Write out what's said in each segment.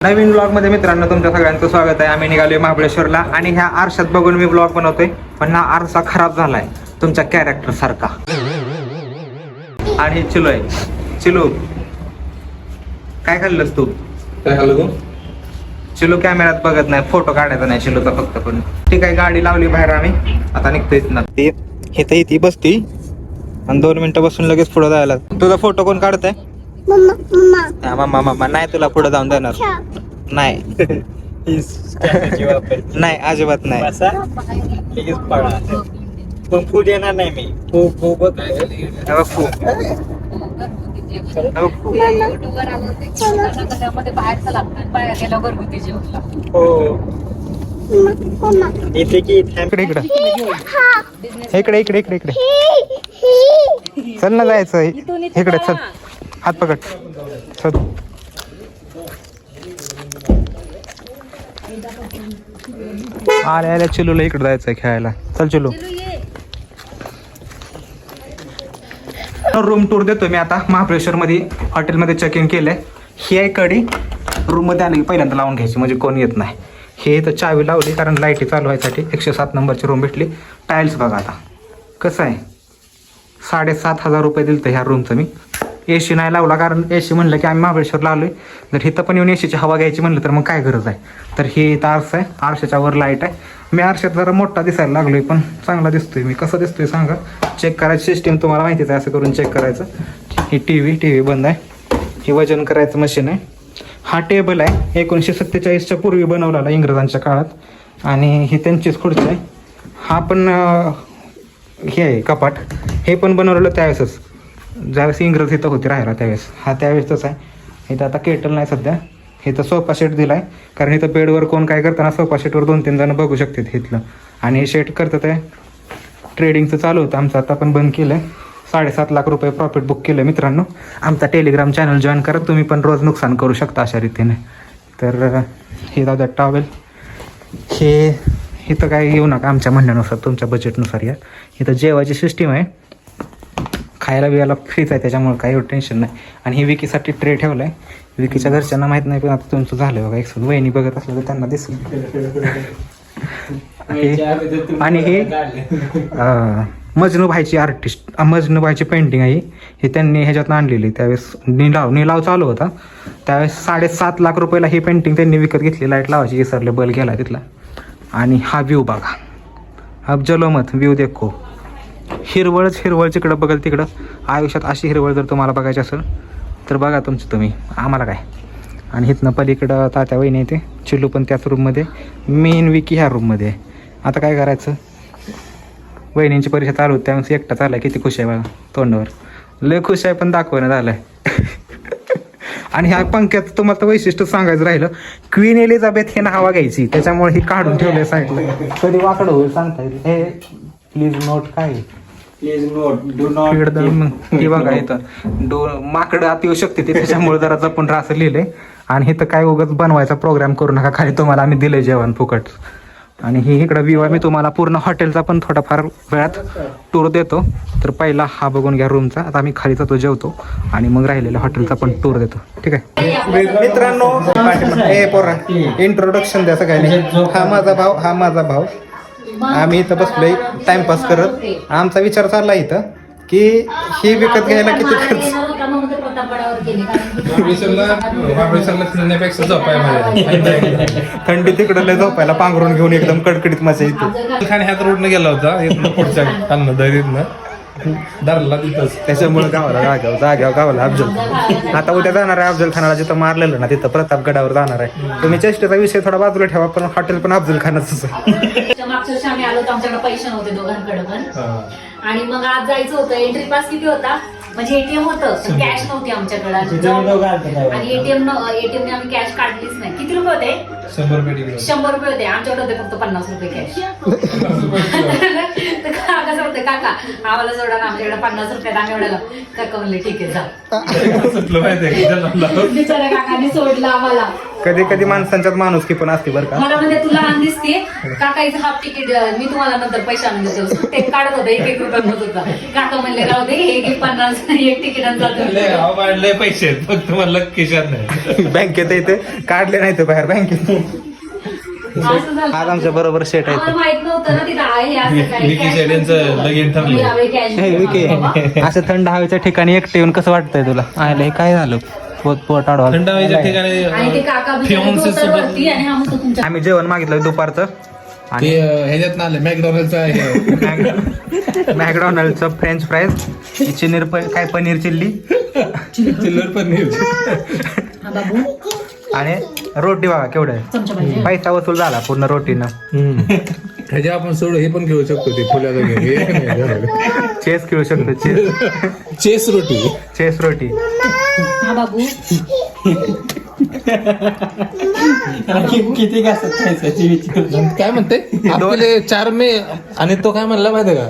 नवीन ब्लॉगमध्ये मित्रांनो तुमच्या सगळ्यांचं स्वागत आहे. आम्ही निघालोय महाबळेश्वरला आणि ह्या आरशात बघून मी ब्लॉग बनवतोय. पण हा आरसा खराब झालाय. तुमच्या कॅरेक्टर सारखा. आणि चिलो आहे. चिलो काय खाल्लंस तू? काय खाल्लं तू? चिलो कॅमेऱ्यात बघत नाही. फोटो काढायचा नाही चिलोचा फक्त पण. ठीक आहे गाडी लावली बाहेर आम्ही. आता निघतोय ना ती इथे ती बसती. आणि दोन मिनिटं बसून लगेच पुढे जायला. तुझा फोटो कोण काढतंय? मम्मा मम्मा हा, मम्मा मम्मा. नाही तुला पुढे जाऊन देणार. नाही. नाही अजिबात नाही. पण फूड येणार नाही मी. फू फू बघ. फू. हे फू. हो. इकडे इकडे. इकडे इकडे इकडे इकडे. चल ना जायचं. इकडे चल. हात पकड. चल आले आल्या चिलूला इकडे जायचंय खेळायला. चल चिलू. रूम टूर देतो मी आता. महाबळेश्वर मध्ये हॉटेलमध्ये चेक इन केलंय. ही आहे कडी. रूममध्ये आली पहिल्यांदा लावून घ्यायची म्हणजे कोण येत नाही. हे इथं चावी लावली कारण लाईटी चालू व्हायसाठी एकशे सात नंबरची रूम भेटली. टाईल्स बघा आता. कसं आहे? साडेसात हजार रुपये दिलं ह्या रूमचं मी. ए सी नाही लावला कारण ए सी म्हणलं की आम्ही महाबळेश्वरला आलोय. जर इथं पण येऊन ए सीची हवा घ्यायची म्हणलं तर मग काय गरज आहे? तर हे इथं आरसा आहे. आरशाच्या वर लाइट आहे. मी आरशात जरा मोठा दिसायला लागलोय पण चांगला दिसतोय मी. कसं दिसतोय सांगा? चेक करायची सिस्टीम तुम्हाला माहितीच आहे असं करून चेक करायचं. ही टी व्ही टी व्ही बंद आहे. हे वजन करायचं मशीन आहे. हा टेबल आहे एकोणीसशे सत्तेचाळीसच्या पूर्वी बनवलेला इंग्रजांच्या काळात. आणि ही त्यांचीच खुर्ची आहे. हा पण हे आहे कपाट. हे पण बनवलेलं त्यावेळेसच. ज्यावेळेस इंग्रज इथं होते राहायला त्यावेळेस. हा त्यावेळेसच आहे. इथं आता केटल नाही सध्या. इथं सोफा सेट दिला आहे कारण इथं बेडवर कोण काय करताना सोफा सेटवर दोन तीन जण बघू शकतात इथलं. आणि हे शेट करतं आहे ट्रेडिंगचं चालू होतं आमचं. आता पण बंद केलं आहे साडेसात लाख रुपये प्रॉफिट बुक केलं मित्रांनो. आमचा टेलिग्राम चॅनल जॉईन करा. तुम्ही पण रोज नुकसान करू शकता अशा रीतीने. तर हे हे दादा टॉवेल हे इथं काय येऊ नका आमच्या म्हणण्यानुसार तुमच्या बजेटनुसार या. इथं जेवायची सिस्टीम आहे. खायला बियाला फ्रीच आहे त्याच्यामुळे काही एवढं टेन्शन नाही. आणि ही विकीसाठी ट्रे ठेवला आहे विकीच्या घरच्यांना माहीत नाही पण आता तुमचं झालं बघा एक वहिनी बघत असलं तर त्यांना दिसेल. आणि हे अं, मजनू भाईची आर्टिस्ट मजनू भाईची पेंटिंग आहे ही. त्यांनी ह्याच्यात आणलेली त्यावेळेस निलाव निलाव चालू होता. त्यावेळेस साडेसात लाख रुपयाला ही पेंटिंग त्यांनी विकत घेतली. लाइट लावायची विसरले बल गेला तिथला. आणि हा व्ह्यू बघा. अब जलोमत व्ह्यू देखो. हिरवळच हिरवळ जिकडं बघल तिकडं. आयुष्यात अशी हिरवळ जर तुम्हाला बघायची असेल तर बघा तुमचं तुम्ही. आम्हाला काय? आणि इथनं पलीकडं तात्या वहिनी येते चिल्लू पण त्याच रूममध्ये मेन विकी ह्या रूममध्ये आहे आता काय करायचं? वहिनींची परीक्षा चालू होती त्यामुळे एकटा चालला किती खुश आहे बघा तोंडावर. लय खुश आहे पण दाखवणं झालंय. आणि ह्या पंख्याचं तुम्हाला तर वैशिष्ट्य सांगायचं राहिलं क्वीन एलिझाबेथ हे नावा घ्यायची त्याच्यामुळे ही काढून ठेवलं साईडला. कधी वाकडं होईल सांगता येईल? हे प्लीज नोट काय प्लीज नोट डू नॉट हे बघा इथं. डो माकडं आत येऊ शकते ते त्याच्यामुळे जरा जपून राहा असं लिहिलंय. आणि इथं काय उगाच बनवायचा प्रोग्राम करू नका खाली तुम्हाला आम्ही दिलंय जेवण फुकट. आणि ही इकडं आहे मी तुम्हाला पूर्ण हॉटेलचा पण थोडाफार वेळात टूर देतो. तर पहिला हा बघून घ्या रूमचा आता आम्ही खाली जातो जेवतो. आणि मग राहिलेल्या हॉटेलचा पण टूर देतो. ठीक आहे? मित्रांनो हे पोरा इंट्रोडक्शन द्या सगळ्यांनी. हा माझा भाऊ हा माझा भाऊ. आम्ही इथं बसलोय टाइमपास करत. आमचा विचार चालला इथं की ही विकत घ्यायला किती खर्च? थंडी तिकडं लय झोपायला पांघरून घेऊन एकदम कडकडीत मजा येते. ह्याच रोडनं गेला होता पुढच्या दैरीतनं. धरला तिथंच. त्याच्यामुळे गावाला जाग्यावर जाग्यावर गावाला अफजल आता उद्या जाणार आहे अफजल खानाला जिथं मारलेलं ना तिथं प्रतापगडावर जाणार आहे. तुम्ही चेष्टेचा विषय थोडा बाजूला ठेवा पण हॉटेल पण अफजल खानाच मागच्या आम्ही आलो आमच्याकडे पैसे नव्हते दोघांकडे पण. आणि मग आज जायचं होतं. एंट्री पास किती होता? म्हणजे एटीएम होतं कॅश नव्हती आमच्याकडे. आणि एटीएम एटीएम ने आम्ही कॅश काढलीच नाही. किती रुपये होते? शंभर रुपये तिकीट शंभर रुपये होते. आमच्याकडे होते फक्त पन्नास रुपये कॅश तर काका सांगते काका आम्हाला सोडा ना आमच्याकडे पन्नास रुपयात आम्ही एवढ्याला काका म्हणले ठीक आहे जा. बिचारा काकाने सोडलं आम्हाला. कधी कधी माणसांच्यात माणूस की पण असते बरं का. मला म्हणजे तुला लहान दिसते. काकाईचं हाफ तिकीट मी तुम्हाला नंतर पैसे आणून देतो. ते काढत होता एक एक रुपया होत होता. काका म्हणले राहू दे एक एक पन्नास एक तिकीट पैसे फक्त मला खिशात नाही. बँकेत येते काढले नाही ते बाहेर बँकेत. आज आमच्या बरोबर सेट आहे माहीत नव्हतं ना तिथं आहे असं काय. विकी Cash शेड्यांचं लगीन ठरलं. मी यावेळी cash हे विके. असं थंड हवेच्या ठिकाणी एकटे येऊन कसं वाटतंय तुला? आयला हे काय झालं? पोट पोट थंड हवेच्या आणि ते ठिकाणी काका बिचारे फियांसे धोतरवरती सोबत आणि हा मस्त तुमच्या आम्ही जेवण मागितलं दुपारचं. आणि ते अं, ह्याच्यात ना आले मॅकडॉनल्डचं आहे. मॅकडॉनल्डचं फ्रेंच फ्राईज चिनीर प- काय पनीर चिल्ली. चिल्लर पनीर. हा बाबू. आणि रोटी बघा केवढं आहे. चमचा पाहिजे. पैसा वसूल झाला पूर्ण रोटीनं. ह्याच्या आपण सोडू हे पण खेळू शकतो ते फुल्याचं game. हे एक नाही झालं. चेस खेळू शकतो चेस. चेस रोटी. चेस रोटी. हा बाबू. किती काय म्हणते? आपले चार मे आणि तो काय म्हणला माहिती का?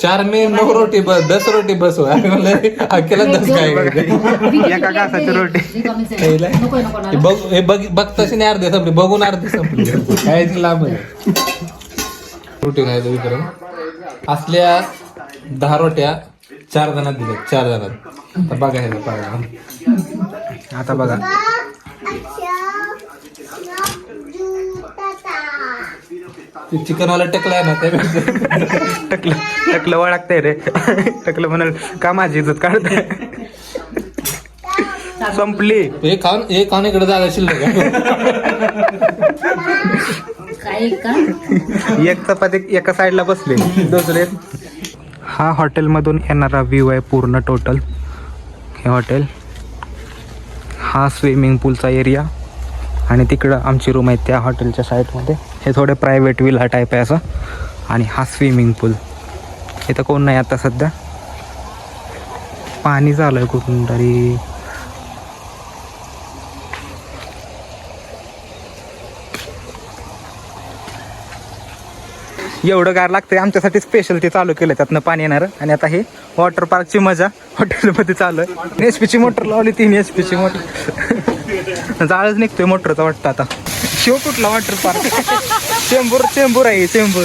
चार मे नऊ रोटी बस दस रोटी बस. अकेला दस काय एका रोटी. हे बघ हे बघ बघताशी नाही अर्धे संपली बघून अर्धे संपली. काय आहे रोटी खायचं विक्रम. असल्या दहा रोट्या चार जणात दिल्या चार जणात. तर बघा ह्याचं पाहा आता बघा. ते चिकनवाला टेकलाय ना त्यापेक्षा. टकलं टकलं वळखतंय रे. टकलं म्हणाल का माझी इज्जत काढताय? संपली. हे खाऊन हे खाऊन इकडे जागा शिल्लक आहे. एक चपाती एका साईडला बसले. दुसरे. हा हॉटेलमधून येणारा व्ह्यू आहे पूर्ण टोटल हे हॉटेल. हा स्विमिंग पूलचा एरिया आणि तिकडं आमची रूम आहे त्या हॉटेलच्या साईडमध्ये हे थोडे प्रायव्हेट विला टाईप आहे असं. आणि हा स्विमिंग पूल इथं कोण नाही आता सध्या. पाणी झालं आहे कुठून तरी. एवढं गार लागतंय आमच्यासाठी स्पेशल ते चालू केलं त्यातनं पाणी येणार. आणि आता हे वॉटर पार्कची मजा हॉटेलमध्ये चालू आहे. एच पीची मोटर लावली तीन एच पीची मोटर जाळच निघतोय मोटरचा वाटतं आता. शिव कुठला वॉटर पार्क चेंबूर चेंबूर आहे चेंबूर.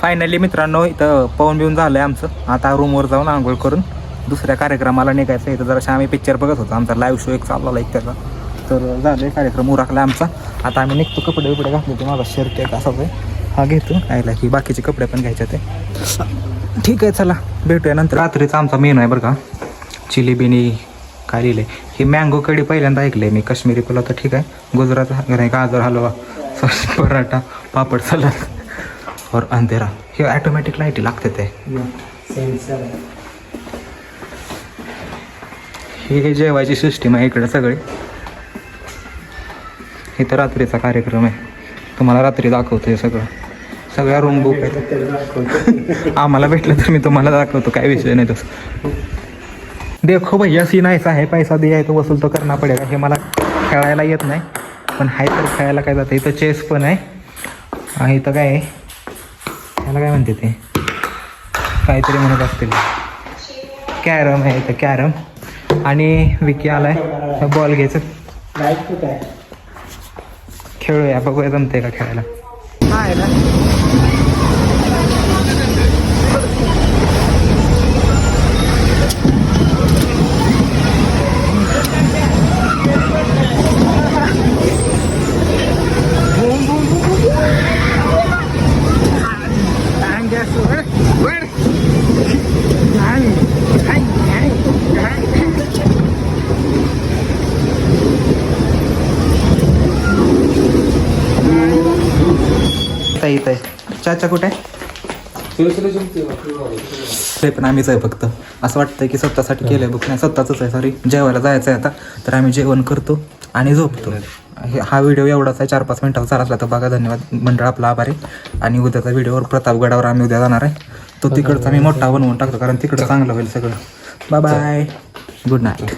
फायनली मित्रांनो इथं पाहून बिऊन झालंय आमचं. आता रूमवर जाऊन आंघोळ करून दुसऱ्या कार्यक्रमाला निघायचं इथं जराशा आम्ही पिक्चर बघत होतो. आमचा लाईव्ह शो एक चालला एक त्याचा तर झालं कार्यक्रम उरकला आमचा. आता आम्ही निघतो कपडे बिपडे घातले ते माझा शर्ट एक असाच आहे हा घेतो. यायला की बाकीचे कपडे पण घ्यायचे ते. ठीक आहे चला. भेटूया नंतर. रात्रीचा आमचा मेनू आहे बरं का. चिली बिनी काय लिहिलंय? ही मँगो कढी पहिल्यांदा ऐकलंय मी. काश्मीरी पुलाव तर ठीक आहे. गुजरात नाही गाजर हलवा पराठा पापड सलाद और अंधेरा. हे ॲटोमॅटिक लाईटी लागते ते. ही जेवायची सिस्टीम आहे इकडे सगळी. इथं रात्रीचा कार्यक्रम आहे. तुम्हाला रात्री दाखवतो हे सगळं. सगळ्या रूम बुक आहेत. आम्हाला भेटलं तर मी तुम्हाला दाखवतो. काय विषय नाही तसं. देखो भैया सीन ऐसा है पैसा दिया है तो वसूल तो करना पडेगा. हे मला खेळायला येत नाही. पण हाय तर खेळायला काय जातं? इथं चेस पण आहे. आणि इथं काय आहे? त्याला काय म्हणते ते? काहीतरी म्हणत असतील. कॅरम आहे इथं कॅरम. आणि विकी आलाय. बॉल घ्यायचं. खेळूया बघूया जमते का खेळायला? हा आहे ना इथं आहे चाचा कुठे? आहे ते पण आम्हीच आहे फक्त. असं वाटतंय की स्वतःसाठी केलंय बुक नाही स्वतःच आहे सॉरी जेवायला जायचं आहे आता. तर आम्ही जेवण करतो आणि झोपतो. हे- हा व्हिडिओ एवढाच आहे चार पाच मिनिटाचा असला तर बघा. धन्यवाद. मंडळ आपला आभार. आहे आणि उद्याचा व्हिडिओवर प्रतापगडावर आम्ही उद्या जाणार आहे. तो तिकडचा आम्ही मोठा बनवून टाकतो कारण तिकडं चांगलं होईल सगळं. Bye bye good night